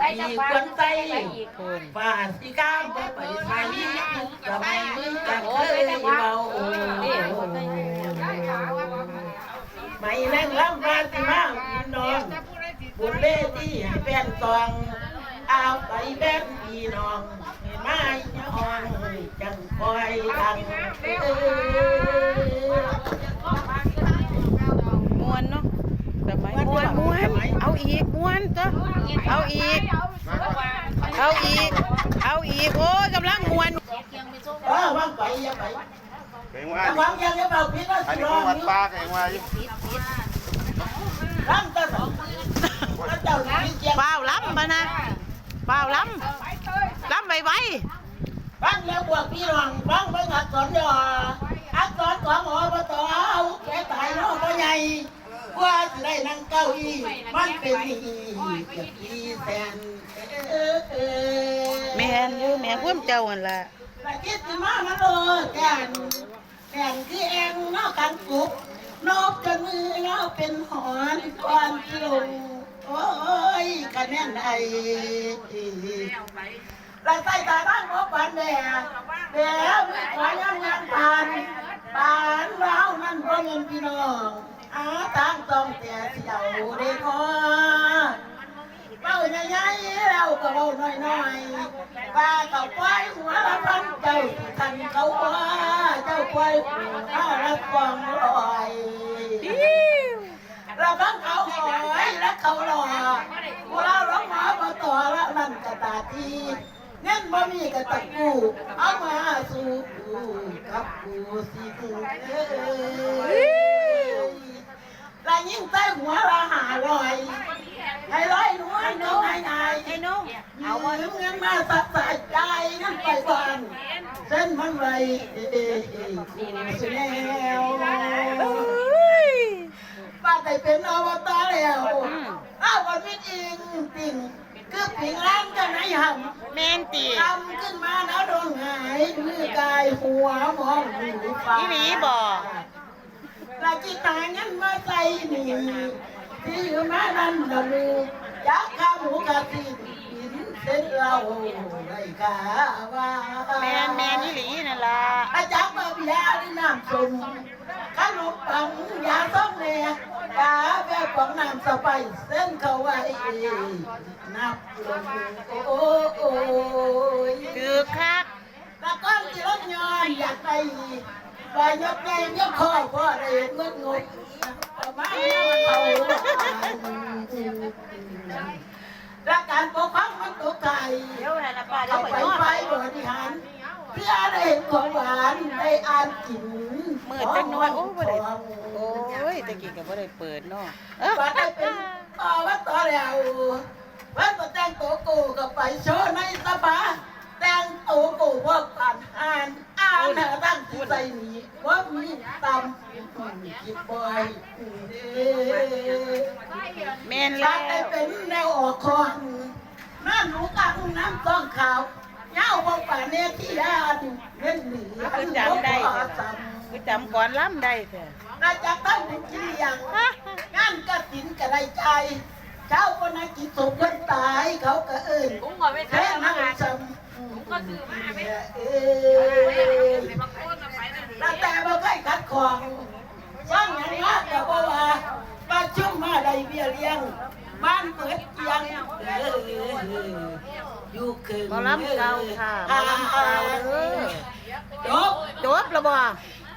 ไอ้ที่ควนไปป่าสิก้ามไปไปไทยทำไมมึงจังเคยเบาไม่แรงล้ำวาสิมากินนอนบุญเล่ที่ให้แฟนตอง เอาไปแบ่งพี่น้องให้มาย้อนจังคอยดังเออ มวนเนาะสมัยมวนมวนเอาอี กมวนตัวเอาอีก เอาอีก เอาอีก โอ้ยกำลังมวนเออว่างไปอย่าไปเก่งว่าระวังอย่าจะเบาพิษนะอันสินี้รก็อวัดอยู่ป้าเก่งว่าอยู่ร่างตะสองเจ้าหน้าที่เจียงเปล่าล้ำมานะเปล่าล้ำล้ำไวไวฟังแล้วบวกพี่น้องฟังเบิ่งอักษรย่ออักษรของอบตเอาแกตายเนาะพ่อใหญ่ว่าสิ ได้นั่งเก้าอี้มันเป็นนี่เกับพี่แสนเออเออแม่นอยู่แม่พ่วมเจ้าหันละละคิดสิมามาโลดแกนแกนคือแองเนอกกันกุกนกจนมือเนาะเป็นหอนก่อนที่ลงโอ้ยคะแนนไอลายใต้ตาบ้านพบปันแดดแดดไม่ขอยังยังปานปานเรานั่นบ่เงินพี่น้องอา ตั้งต้องแต่เสียวด็กพอเบ้าใหญ่ๆเราก็เบาน้อยๆว่าเก่าควายหัวละพันเจ้าที่ทันเขาว่าเจ้าควายหัวละกองลอยเราบังเขาหอยและเขาหล่อกูเราร้องหมาบ่ต่อละนั่นกระตาทีเงินบ่มีก็ตะกูเอามาสู่กูกับกูสิกูเอ้ย ยิ่งใต้หัวละหาลอยให้ร้อยหนูให้น้องให้นายให้น้องเอาเงินมาสักใส่ใจนั่นไปบ้านเส้นมันไรเอ้ยกูสิแล้วบ้านได้เป็นอบตแล้วอ้าววันนี้อิงปิ่งคือปิ่งล้างกันไหนหำแมนตีทำขึ้นมาแล้วโดนหายมือกายหัวมองหูฟ้าอีหลีบ่ ลาจิตางั้นมาใส่หนีที่อยู่มานั่นนะลูกยักษ์ข้าหมูกะทิหินเส้นเราได้กาว่าแมนแมนอีหลีนั่นล่ะอาจารย์มาพิยาที่น้ำชมขนมปังยาส้มเนี่ยกาแบบของน้ำสไปเส้นเขาไว้นับลงโอ้โอ้ยคือคักตะก้อนที่รถยนต์อยากไป ไปยกแกงยกคอพ่อได้เงินงดมาเขาและการปกครองมันตกไก่เอาไปไปบริหารเพื่อได้เห็นของหวานได้อ่านกินเมืดจังน้อยโอ้บ่ได้โอ้ยตะกี้ก็บ่ได้เปิดเนาะเอ้อว่าได้เป็นต่อว่าต่อแล้วว่าต่อแต่งตัวกูก็ไปโชว์ในสภาแหาตั้งที่ใจนี้ว่ามีตำคิดบ่อยเด้แม่นถ้าแล้ได้วเป็นแนวออกคอนน้ำหนูกังน้ำต้องขาวเย้าบ่ป่าเนที่ยานเล่นหนีคือจำได้บ่แท้จล่ะคือจำก่อนล้ำได้แท้ำน่าจะตั้งเป็นที่ยังงานกระถินกระไดใจเจ้าคนนักกิจสมคนตายเขาก็เอิ้นผมก็ไม่แค่ใช่นั่มางจผม ก็ซื้อมาำไม่เอ้ยไม่มาโค่นมาไปนั่นแล้วแต่บ่เคยขัดของว่างอย่างนี้ก็บ่ว่าประชุมมาได้เบี้ยเลี้ยงบ้านเปิดเกียงเอออยู่คืนหมอลำเก่าค่ะหมอลำเก่าเด้อจบจบแล้วบ่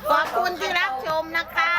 ขอบคุณที่รับชมนะคะ